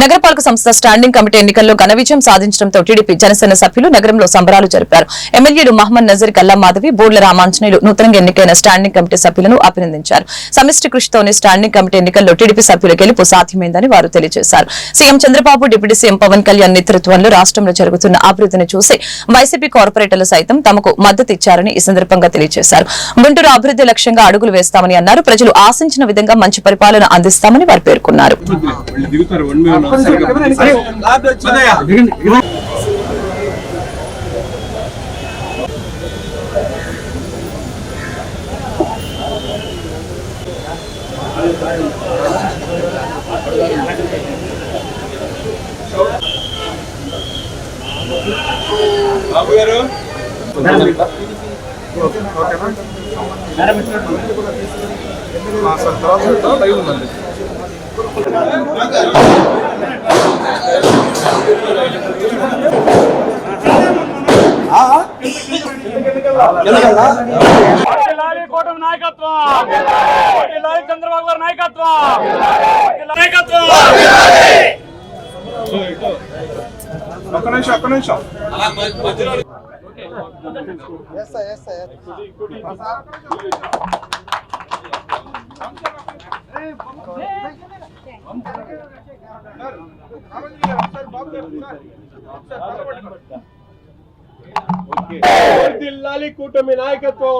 నగరపాలక సంస్థ standing committee ఎన్నికల్లో ఘన విజయం సాధించడంతో టీడీపీ జనసేన సభ్యులు నగరంలో సంబరాలు జరిపారు. ఎమ్మెల్యేలు మహమ్మద్ నజర్ కల్లా మాధవి బోర్ల రామాంజనేయులు నూతనంగా ఎన్నికైన స్టాండింగ్ కమిటీ సభ్యులను అభినందించారు. సమిష్టి కృషితోనే స్టాండింగ్ కమిటీ ఎన్నికల్లో టీడీపీ సభ్యుల గెలుపు సాధ్యమైందని వారు తెలియజేశారు. CM Chandrababu deputy CM Pawan Kalyan నేతృత్వంలో రాష్ట్రంలో జరుగుతున్న అభివృద్ధిని చూసి వైసీపీ కార్పొరేటర్లు సైతం తమకు మద్దతు ఇచ్చారని ఈ సందర్భంగా తెలియజేశారు. గుంటూరు అభివృద్ధి లక్ష్యంగా అడుగులు వేస్తామని అన్నారు. ప్రజలు ఆశించిన విధంగా మంచి పరిపాలన అందిస్తామని వారు పేర్కొన్నారు. వాళ్ళు దిగుతారు వన్ బై వన్ బాబు గారు. లాలి కూటమి నాయకత్వం లాలి చంద్రబాబు గారి నాయకత్వం నాయకత్వం ఒక్క నిమిషం ఒక్క నిమిషం వర్దిల్లాలి కూటమి నాయకత్వం.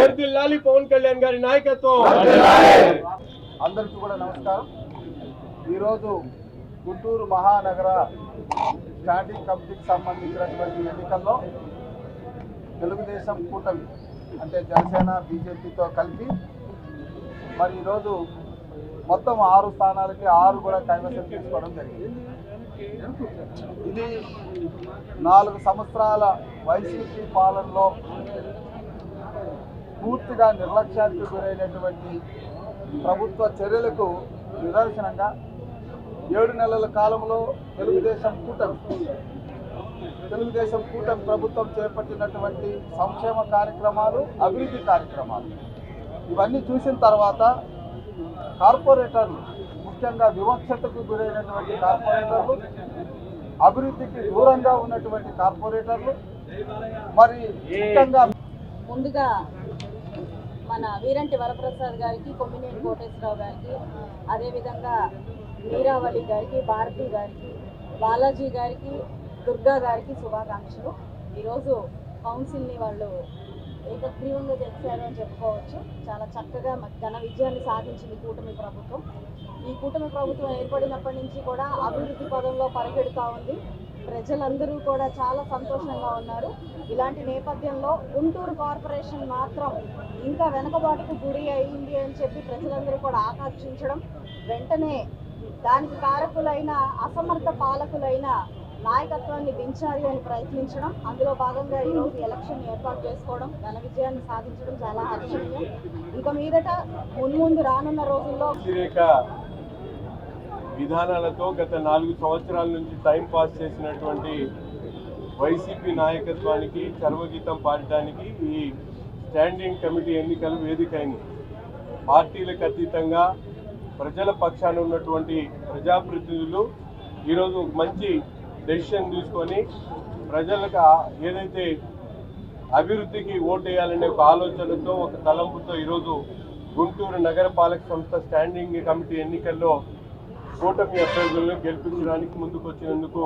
వర్దిల్లాలి పవన్ కళ్యాణ్ గారి నాయకత్వం. అందరికీ కూడా నమస్కారం. ఈరోజు గుంటూరు మహానగర స్టాండింగ్ కమిటీకి సంబంధించినటువంటి ఎన్నికల్లో తెలుగుదేశం కూటమి అంటే జనసేన బీజేపీతో కలిపి మరి ఈరోజు మొత్తం ఆరు స్థానాలకి ఆరు కూడా కైవసం తీసుకోవడం జరిగింది. ఇది నాలుగు సంవత్సరాల వైసీపీ పాలనలో పూర్తిగా నిర్లక్ష్యానికి గురైనటువంటి ప్రభుత్వ చర్యలకు నిదర్శనంగా ఏడు నెలల కాలంలో తెలుగుదేశం కూటమి తెలుగుదేశం కూటమి ప్రభుత్వం చేపట్టినటువంటి సంక్షేమ కార్యక్రమాలు అభివృద్ధి కార్యక్రమాలు. ఇవన్నీ చూసిన తర్వాత కార్పొరేటర్లు ముఖ్యంగా వివక్షతకు గురైనటువంటి కార్పొరేటర్లు అభివృద్ధికి దూరంగా ఉన్నటువంటి కార్పొరేటర్లు మరి ముఖ్యంగా ముందుగా మన వీరంటి వరప్రసాద్ గారికి కొమ్మినేని కోటేశ్వరరావు గారికి అదేవిధంగా మీరావళి గారికి భారతి గారికి బాలాజీ గారికి దుర్గా గారికి శుభాకాంక్షలు. ఈరోజు కౌన్సిల్ని వాళ్ళు ఏకగ్రీవంగా చేశారు అని చెప్పుకోవచ్చు. చాలా చక్కగా ఘన విజయాన్ని సాధించింది కూటమి ప్రభుత్వం. ఈ కూటమి ప్రభుత్వం ఏర్పడినప్పటి నుంచి కూడా అభివృద్ధి పదంలో పరిగెడుతూ ఉంది. ప్రజలందరూ కూడా చాలా సంతోషంగా ఉన్నారు. ఇలాంటి నేపథ్యంలో గుంటూరు కార్పొరేషన్ మాత్రం ఇంకా వెనకబాటుకు గురి అయింది అని చెప్పి ప్రజలందరూ కూడా ఆకర్షించడం వెంటనే దానికి కారకులైన అసమర్థ పాలకులైన నాయకత్వాన్ని దించాలి అని ప్రయత్నించడం అందులో భాగంగా ఈరోజు ఎలక్షన్ ఏర్పాటు చేసుకోవడం ఘన విజయాన్ని సాధించడం చాలా హర్షణీయం ఇక మీదట మున్ముందు రానున్న రోజుల్లో విధానాలతో గత నాలుగు సంవత్సరాల నుంచి టైం పాస్ చేసినటువంటి వైసీపీ నాయకత్వానికి చర్వగీతం పాడటానికి ఈ స్టాండింగ్ కమిటీ ఎన్నికలు వేదికైంది. పార్టీలకు అతీతంగా ప్రజల పక్షాన ఉన్నటువంటి ప్రజాప్రతినిధులు ఈరోజు మంచి డెసిషన్ తీసుకొని ప్రజలకు ఏదైతే అభివృద్ధికి ఓటేయాలనే ఒక ఆలోచనతో ఒక తలంపుతో ఈరోజు గుంటూరు నగరపాలక సంస్థ స్టాండింగ్ కమిటీ ఎన్నికల్లో కూటమి అభ్యర్థులను గెలిపించడానికి ముందుకు వచ్చినందుకు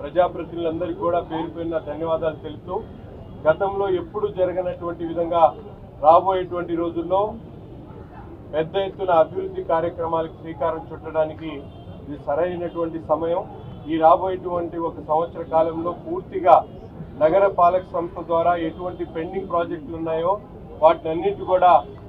ప్రజాప్రతినిధులందరికీ కూడా పేరు పేరున ధన్యవాదాలు తెలుపుతూ గతంలో ఎప్పుడు జరగనటువంటి విధంగా రాబోయేటువంటి రోజుల్లో పెద్ద ఎత్తున అభివృద్ధి కార్యక్రమాలకు శ్రీకారం చుట్టడానికి ఇది సరైనటువంటి సమయం. ఈ రాబోయేటువంటి ఒక సంవత్సర కాలంలో పూర్తిగా నగర పాలక సంస్థ ద్వారా ఎటువంటి పెండింగ్ ప్రాజెక్టులు ఉన్నాయో వాటిని అన్నిటి కూడా